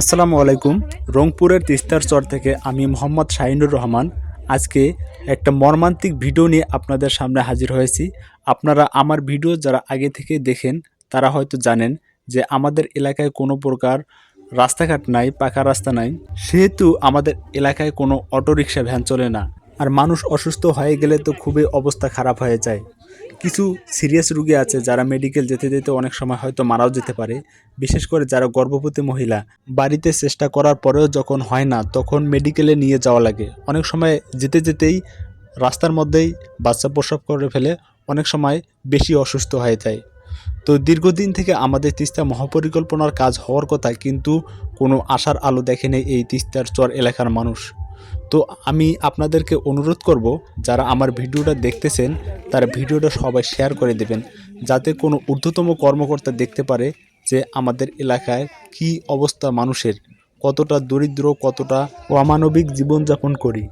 আসসালামু আলাইকুম। রংপুরের তিস্তার চর থেকে আমি মোহাম্মদ শাহিনুর রহমান। আজকে একটা মর্মান্তিক ভিডিও নিয়ে আপনাদের সামনে হাজির হয়েছি। আপনারা আমার ভিডিও যারা আগে থেকে দেখেন, তারা হয়তো জানেন যে আমাদের এলাকায় কোনো প্রকার রাস্তাঘাট নাই, পাকা রাস্তা নাই। সেহেতু আমাদের এলাকায় কোনো অটোরিকশা ভ্যান চলে না। আর মানুষ অসুস্থ হয়ে গেলে তো খুবই অবস্থা খারাপ হয়ে যায়। কিছু সিরিয়াস রুগী আছে যারা মেডিকেল যেতে যেতে অনেক সময় হয়তো মারাও যেতে পারে। বিশেষ করে যারা গর্ভবতী মহিলা, বাড়িতে চেষ্টা করার পরেও যখন হয় না, তখন মেডিকেলে নিয়ে যাওয়া লাগে। অনেক সময় যেতে যেতেই রাস্তার মধ্যেই বাচ্চা প্রসব করে ফেলে অনেক সময় বেশি অসুস্থ হয়ে যায়। তো দীর্ঘদিন থেকে আমাদের তিস্তা মহাপরিকল্পনার কাজ হওয়ার কথা কিন্তু কোনো আশার আলো দেখেনি এই তিস্তার চর এলাকার মানুষ। তো আমি আপনাদেরকে অনুরোধ করব, যারা আমার ভিডিওটা দেখতেছেন তারা ভিডিওটা সবাই শেয়ার করে দেবেন, যাতে কোনো ঊর্ধ্বতম কর্মকর্তা দেখতে পারে যে আমাদের এলাকায় কি অবস্থা মানুষের, কতটা দরিদ্র, কতটা অমানবিক জীবনযাপন করি।